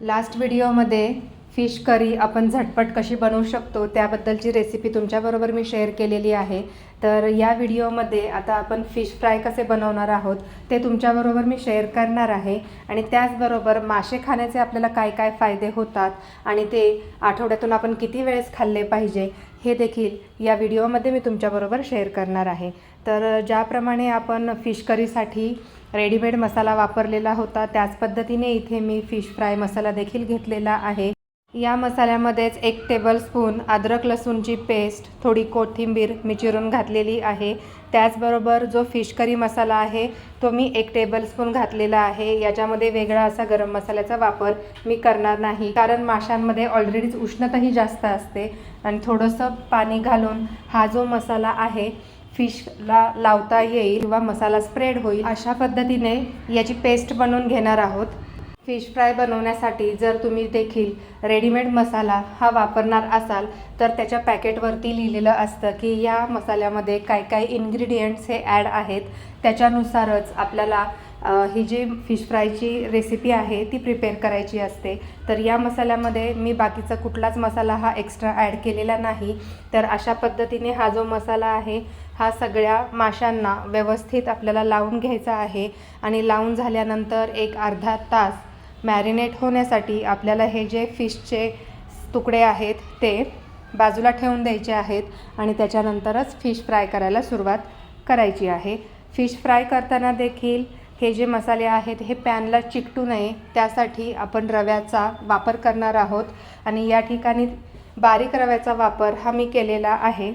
Last व्हिडिओमध्ये fish curry आपण झटपट कशी बनवू शकतो त्याबद्दलची रेसिपी तुमच्याबरोबर मी शेअर केलेली आहे. तर या व्हिडिओमध्ये आता आपण फिश फ्राय कसे बनवणार आहोत ते तुमच्याबरोबर मी शेअर करणार आहे. आणि त्याचबरोबर मासे खाण्याचे आपल्याला काय काय फायदे होतात आणि ते आठवड्यातून आपण किती वेळेस खाल्ले पाहिजे हे देखील या व्हिडिओमध्ये मी तुमच्याबरोबर शेअर करणार आहे. तर ज्याप्रमाणे आपण फिश करीसाठी रेडीमेड मसाला वापरलेला होता त्याच पद्धतीने इथे मी फिश फ्राय मसाला देखील घेतलेला आहे. या मसाल्यामध्येच एक टेबलस्पून अद्रक लसूणची पेस्ट थोडी कोथिंबीर मी चिरून घातलेली आहे. त्याचबरोबर जो फिश करी मसाला आहे तो मी एक टेबलस्पून घातलेला आहे. याच्यामध्ये वेगळा असा गरम मसाल्याचा वापर मी करणार नाही कारण माशांमध्ये ऑलरेडीच उष्णताही जास्त असते. आणि थोडंसं पाणी घालून हा जो मसाला आहे फिशला लावता येईल किंवा मसाला स्प्रेड होईल अशा पद्धतीने याची पेस्ट बनवून घेणार आहोत. फिश फ्राय बनवण्यासाठी जर तुम्ही देखील रेडीमेड मसाला हा वापरणार असाल तर त्याच्या पॅकेटवरती लिहिलेलं असतं की या मसाल्यामध्ये काय काय इन्ग्रेडियंट्स हे ॲड आहेत. त्याच्यानुसारच आपल्याला ही जी फिश फ्रायची रेसिपी आहे ती प्रिपेअर करायची असते. तर या मसाल्यामध्ये मी बाकीचा कुठलाच मसाला हा एक्स्ट्रा ॲड केलेला नाही. तर अशा पद्धतीने हा जो मसाला आहे हा सगळ्या माशांना व्यवस्थित आपल्याला लावून घ्यायचा आहे. आणि लावून झाल्यानंतर एक अर्धा तास मॅरिनेट होण्यासाठी आपल्याला हे जे फिशचे तुकडे आहेत ते बाजूला ठेवून द्यायचे आहेत. आणि त्याच्यानंतरच फिश फ्राय करायला सुरुवात करायची आहे. फिश फ्राय करताना देखील हे जे मसाले आहेत हे पॅनला चिकटू नये. त्यासाठी आपण रव्याचा वापर करणार आहोत. आणि या ठिकाणी बारीक रव्याचा वापर हा मी केलेला आहे.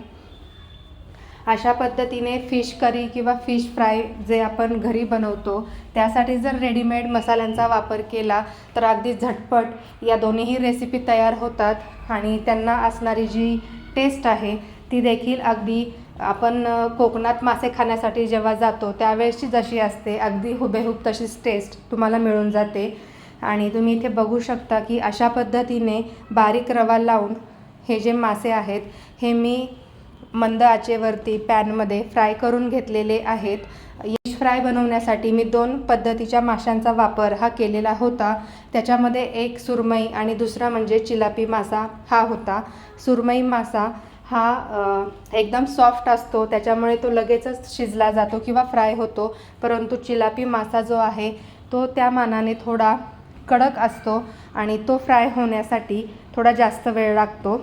अशा पद्धतीने फिश करी किंवा फिश फ्राय जे आपण घरी बनवतो त्यासाठी जर रेडीमेड मसाल्यांचा वापर केला तर अगदी झटपट या दोन्हीही रेसिपी तयार होतात. आणि त्यांना असणारी जी टेस्ट आहे ती देखील अगदी आपण कोकणात मासे खाण्यासाठी जेव्हा जातो त्यावेळेसची जशी असते अगदी हुबेहूब तशीच टेस्ट तुम्हाला मिळून जाते. आणि तुम्ही इथे बघू शकता की अशा पद्धतीने बारीक रवा लावून हे जे मासे आहेत हे मी मंद आचेवरती पॅनमध्ये फ्राय करून घेतलेले आहेत. फिश फ्राय बनवण्यासाठी मी दोन पद्धतीच्या माशांचा वापर हा केलेला होता. त्याच्यामध्ये एक सुरमई आणि दुसरा म्हणजे चिलापी मासा हा होता. सुरमई मासा हा एकदम सॉफ्ट असतो. त्याच्यामुळे तो लगेचच शिजला जातो किंवा फ्राय होतो. परंतु चिलापी मासा जो आहे तो त्या मानाने थोडा कडक असतो आणि तो फ्राय होण्यासाठी थोडा जास्त वेळ लागतो.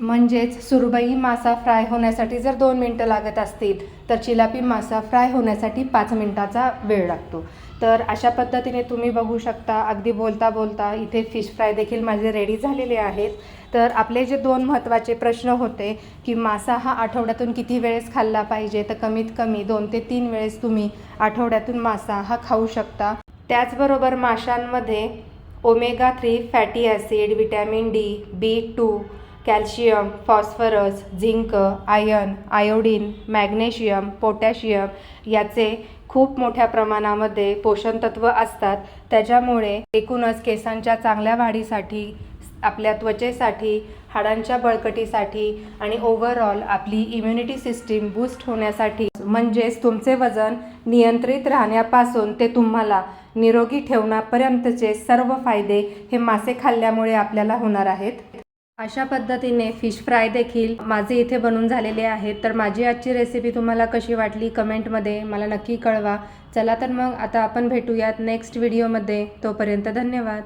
म्हणजेच सुरबई मासा फ्राय होण्यासाठी जर दोन मिनटं लागत असतील तर चिलापी मासा फ्राय होण्यासाठी पाच मिनटाचा वेळ लागतो. तर अशा पद्धतीने तुम्ही बघू शकता अगदी बोलता बोलता इथे फिश फ्राय देखील माझे रेडी झालेले आहेत. तर आपले जे दोन महत्त्वाचे प्रश्न होते की मासा हा आठवड्यातून किती वेळेस खाल्ला पाहिजे तर कमीत कमी दोन ते तीन वेळेस तुम्ही आठवड्यातून मासा हा खाऊ शकता. त्याचबरोबर माशांमध्ये omega three fatty acid vitamin D B two calcium phosphorus zinc iron iodine magnesium potassium याचे खूप मोठ्या प्रमाणामध्ये पोषणतत्व असतात. त्याच्यामुळे एकूणच केसांच्या चांगल्या वाढीसाठी आपल्या त्वचेसाठी हाडांच्या बळकटीसाठी आणि ओव्हरऑल आपली इम्युनिटी सिस्टीम बूस्ट होण्यासाठी म्हणजेच तुमचे वजन नियंत्रित राहण्यापासून ते तुम्हाला निरोगी ठेवण्यापर्यंतचे सर्व फायदे हे मासे खाल्ल्यामुळे आपल्याला होणार आहेत. अशा पद्धतीने फिश फ्राय देखील माझे इथे बनून झालेले आहेत. तर माझी आजची रेसिपी तुम्हाला कशी वाटली कमेंटमध्ये मला नक्की कळवा. चला तर मग आता आपण भेटूयात नेक्स्ट व्हिडिओमध्ये तोपर्यंत धन्यवाद.